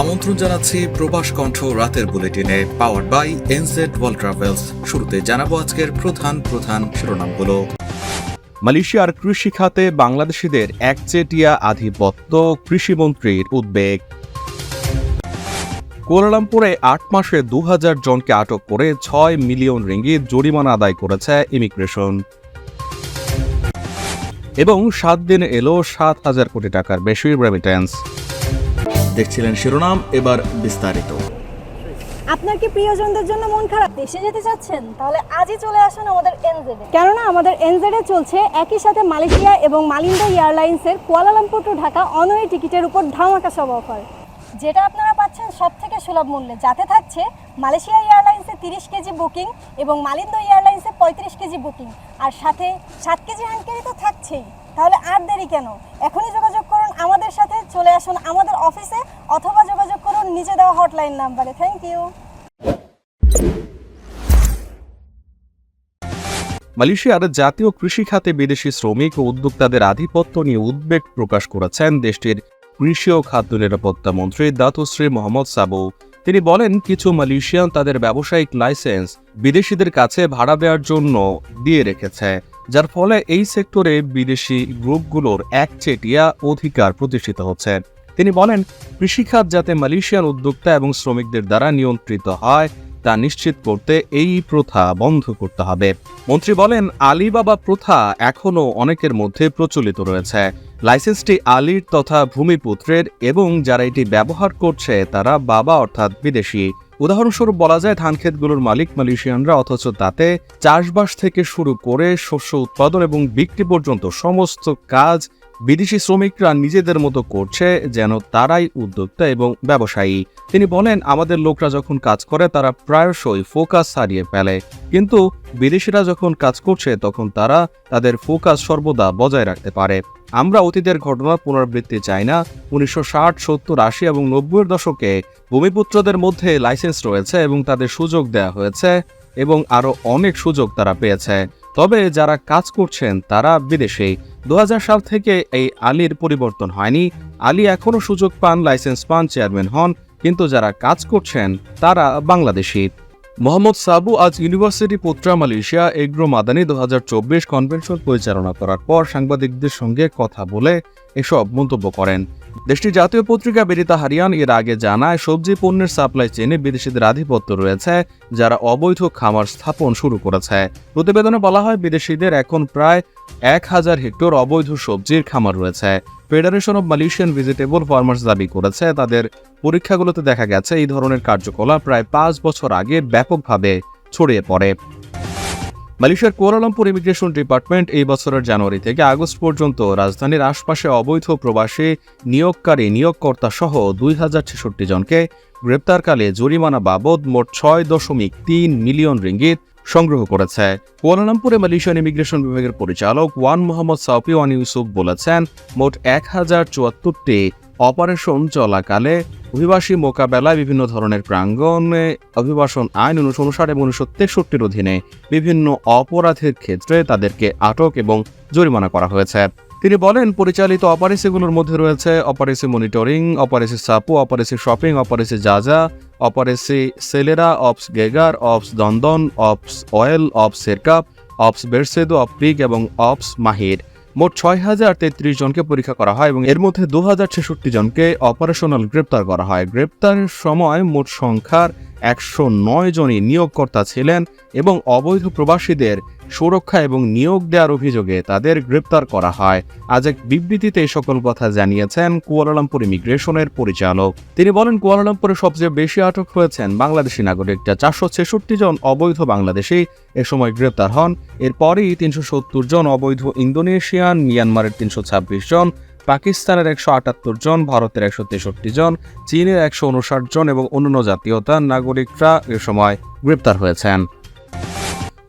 আমন্ত্রণ জানাচ্ছি প্রবাস কণ্ঠ রাতের বুলেটিনে power by NZ world travels শুরুতে জানাব আজকের প্রধান প্রধান শিরোনামগুলো। মালয়েশিয়ার কৃষি খাতে বাংলাদেশিদের একচেটিয়া আধিপত্য কৃষিমন্ত্রীর উদ্বেগ। কুয়ালালামপুরে আট মাসে দু হাজার জনকে আটক করে ছয় মিলিয়ন রিঙ্গিত জরিমানা আদায় করেছে ইমিগ্রেশন। এবং সাত দিনে এলো সাত হাজার কোটি টাকার বেশি রেমিটেন্স দেখছিলেন শিরোনাম, এবার বিস্তারিত। আপনার কি প্রিয়জনদের জন্য মন খারাপ? দেশে যেতে চাচ্ছেন? তাহলে আজই চলে আসুন আমাদের এনজেডে কেননা আমাদের এনজেডে চলছে একই সাথে মালয়েশিয়া এবং মালিন্দা এয়ারলাইন্সের কুয়ালালামপুর টু ঢাকা অনওয়ে টিকিটের উপর ধামাকা সব অফার। যেটা আপনারা পাচ্ছেন সব থেকে সুলভ মূল্যে। যাতে থাকছে মালয়েশিয়া এয়ারলাইন্সে তিরিশ কেজি বুকিং এবং মালিন্দা এয়ারলাইন্সে পঁয়ত্রিশ কেজি বুকিং। আর সাথে সাত কেজি হ্যান্ড ক্যারি তো থাকছেই। তাহলে আর দেরি কেন? এখনই যোগাযোগ আমাদের সাথে চলে আসুন আমাদের অফিসে অথবা যোগাযোগ করুন নিচে দেওয়া হটলাইন নাম্বারে। থ্যাংক ইউ মালয়েশিয়ার জাতীয় কৃষি খাতে বিদেশি শ্রমিক ও উদ্যোক্তাদের আধিপত্য নিয়ে উদ্বেগ প্রকাশ করেছেন দেশটির কৃষি ও খাদ্য নিরাপত্তা মন্ত্রী দাতুশ্রী মোহাম্মদ সাবু। তিনি বলেন, কিছু মালয়েশিয়ান তাদের ব্যবসায়িক লাইসেন্স বিদেশিদের কাছে ভাড়া দেওয়ার জন্য দিয়ে রেখেছে। যার ফলে এই সেক্টরে বিদেশি গ্রুপগুলোর একচেটিয়া অধিকার প্রতিষ্ঠিত হচ্ছে। তিনি বলেন, কৃষিখাত যাতে মালয়েশিয়ান উদ্যোক্তা এবং শ্রমিকদের দ্বারা নিয়ন্ত্রিত হয়, তা নিশ্চিত করতে এই প্রথা বন্ধ করতে হবে। মন্ত্রী বলেন, আলিবাবা প্রথা এখনও অনেকের মধ্যে প্রচলিত রয়েছে। লাইসেন্সটি আলীর তথা ভূমিপুত্রের এবং যারা এটি ব্যবহার করছে, তারা বাবা অর্থাৎ বিদেশি। উদাহরণস্বরূপ বলা যায়, ধান ক্ষেতগুলোর মালিক মালয়েশিয়ানরা, অথচ তাতে চাষবাস থেকে শুরু করে শস্য উৎপাদন এবং বিক্রি পর্যন্ত সমস্ত কাজ বিদেশি শ্রমিকরা নিজেদের মতো করছে যেন তারাই উদ্যোক্তা এবং ব্যবসায়ী। তিনি বলেন, আমাদের লোকরা যখন কাজ করে, তারা প্রায়শই ফোকাস হারিয়ে ফেলে। কিন্তু বিদেশিরা যখন কাজ করছে, তখন তারা তাদের ফোকাস সর্বদা বজায় রাখতে পারে। আমরা অতীতের ঘটনার পুনরাবৃত্তি চাই না। উনিশশো ষাট, সত্তর, আশি এবং নব্বইয়ের দশকে ভূমিপুত্রদের মধ্যে লাইসেন্স রয়েছে এবং তাদের সুযোগ দেওয়া হয়েছে এবং আরও অনেক সুযোগ তারা পেয়েছে। তবে যারা কাজ করছেন, তারা বিদেশে। দু সাল থেকে এই আলীর পরিবর্তন হয়নি। আলী এখনও সুযোগ পান, লাইসেন্স পান, চেয়ারম্যান হন, কিন্তু যারা কাজ করছেন, তারা বাংলাদেশি। মোহাম্মদ সাবু আজ university Putra, Malaysia, agro Madani দু কনভেনশন পরিচালনা করার পর সাংবাদিকদের সঙ্গে কথা বলে এসব মন্তব্য করেন। দেশটির জাতীয় পত্রিকা বেরিতা হারিয়ান এর আগে জানায়, সবজি পণ্যের সাপ্লাই চেনে বিদেশিদের আধিপত্য রয়েছে, যারা অবৈধ খামার স্থাপন শুরু করেছে। প্রতিবেদনে বলা হয়, বিদেশিদের এখন প্রায় এক হাজার হেক্টর অবৈধ সবজির খামার রয়েছে। Federation of Malaysian vegetable farmers দাবি করেছে। তাদের পরীক্ষাগুলোতে দেখা গেছে, এই ধরনের কার্যকলাপ প্রায় পাঁচ বছর আগে ব্যাপকভাবে ছড়িয়ে পড়ে। মালয়েশিয়ার কুয়ালালামপুর ইমিগ্রেশন ডিপার্টমেন্ট এই বছরের জানুয়ারি থেকে আগস্ট পর্যন্ত রাজধানীর আশপাশে অবৈধ প্রবাসী নিয়োগকারী নিয়োগকর্তা সহ দুই হাজার ছেষট্টি জনকে গ্রেপ্তারকালে জরিমানা বাবদ মোট ছয় দশমিক তিন মিলিয়ন রিঙ্গিত সংগ্রহ করেছে। কুয়ালালামপুরে মালয়েশিয়ান ইমিগ্রেশন বিভাগের পরিচালক Wan Mohammad Saupi Wan Yusuf বলেছেন, মোট এক হাজার চুয়াত্তরটি অপারেশন চলাকালে অভিবাসী মোকাবেলায় বিভিন্ন ধরনের প্রাঙ্গণে, অভিবাসন আইন উনিশশো উনষাট এবং উনিশশো তেষট্টির অধীনে বিভিন্ন অপরাধের ক্ষেত্রে তাদেরকে আটক এবং জরিমানা করা হয়েছে। তিনি বলেন, পরিচালিত অপারেসিগুলোর মধ্যে রয়েছে অপারেসি মনিটরিং, অপারেসি সাপু, অপারেসি শপিং, অপারেসি জাজা অপারেসি সেলেরা, অপস গেগার, অপস দন্দন, অপস অয়েল, অপস সেরকাপ, অপস বেরসেদু অপ পিক এবং অপস মাহির। মোট ছয় হাজার তেত্রিশ জনকে পরীক্ষা করা হয় এবং এর মধ্যে দু হাজার ছেষট্টি জনকে অপারেশনাল গ্রেপ্তার করা হয়। গ্রেপ্তারের সময় মোট সংখ্যার একশো নয় জনই নিয়োগকর্তা ছিলেন এবং অবৈধ প্রবাসীদের সুরক্ষা এবং নিয়োগ দেওয়ার অভিযোগে তাদের গ্রেপ্তার করা হয়। আজ এক বিবৃতিতে এই সকল কথা জানিয়েছেন কুয়ালালামপুর ইমিগ্রেশনের পরিচালক। তিনি বলেন, কুয়ালালামপুরে সবচেয়ে বেশি আটক হয়েছেন বাংলাদেশি নাগরিকরা চারশো ছেষট্টি জন অবৈধ বাংলাদেশি এ সময় গ্রেপ্তার হন। এরপরই তিনশো সত্তর জন অবৈধ ইন্দোনেশিয়ান, মিয়ানমারের তিনশো ছাব্বিশ জন, পাকিস্তানের একশো আটাত্তর জন, ভারতের একশো তেষট্টি জন, চীনের একশো উনষাট জন এবং অন্যান্য জাতীয়তার নাগরিকরা এ সময় গ্রেপ্তার হয়েছেন।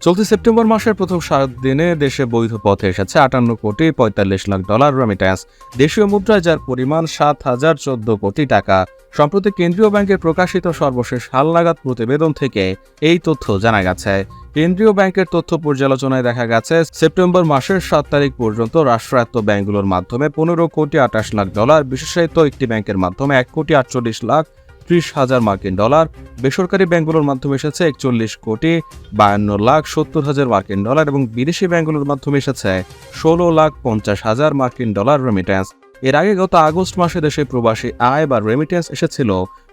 চলতি সেপ্টেম্বর মাসের প্রথম সাত দিনে দেশে বৈধ পথে এসেছে আটান্ন কোটি পঁয়তাল্লিশ লাখ ডলার রেমিট্যান্স দেশীয় মুদ্রায় যার পরিমাণ সাত হাজার চোদ্দ কোটি টাকা, সম্প্রতি কেন্দ্রীয় ব্যাংকের প্রকাশিত সর্বশেষ হালনাগাদ প্রতিবেদন থেকে এই তথ্য জানা গেছে। কেন্দ্রীয় ব্যাংকের তথ্য পর্যালোচনায় দেখা গেছে, সেপ্টেম্বর মাসের সাত তারিখ পর্যন্ত রাষ্ট্রায়ত্ত ব্যাংকগুলোর মাধ্যমে পনেরো কোটি আটাশ লাখ ডলার, বিশেষায়িত একটি ব্যাংকের মাধ্যমে এক কোটি আটচল্লিশ লাখ ত্রিশ হাজার মার্কিন ডলার। বেসরকারি ব্যাংকগুলোর মাধ্যমে এসেছে একচল্লিশ কোটি বায়ান্ন লাখ সত্তর হাজার মার্কিন ডলার এবং বিদেশি ব্যাংকগুলোর মাধ্যমে এসেছে ষোলো লাখ পঞ্চাশ হাজার মার্কিন ডলার রেমিটেন্স এর আগে গত আগস্ট মাসে দেশে প্রবাসী আয় বা রেমিটেন্স এসেছিল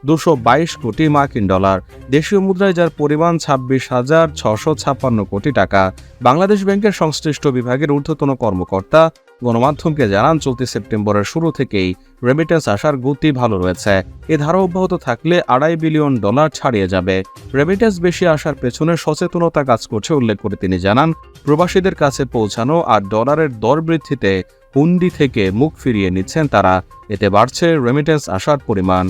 দুশো বাইশ কোটি মার্কিন ডলার। দেশীয় মুদ্রায় যার পরিমাণ ছাব্বিশ হাজার ছশো ছাপ্পান্ন কোটি টাকা। বাংলাদেশ ব্যাংকের সংশ্লিষ্ট বিভাগের ঊর্ধ্বতন কর্মকর্তা গণমাধ্যমকে জানান, চলতি সেপ্টেম্বরের শুরু থেকেই রেমিটেন্স আসার গতি ভালো রয়েছে। এ ধারা অব্যাহত থাকলে আড়াই বিলিয়ন ডলার ছাড়িয়ে যাবে। রেমিটেন্স বেশি আসার পেছনে সচেতনতা কাজ করছে উল্লেখ করে তিনি জানান, প্রবাসীদের কাছে পৌঁছানো আর ডলারের দর বৃদ্ধিতে হুন্ডি থেকে মুখ ফিরিয়ে নিচ্ছেন তারা। এতে বাড়ছে রেমিটেন্স আসার পরিমাণ।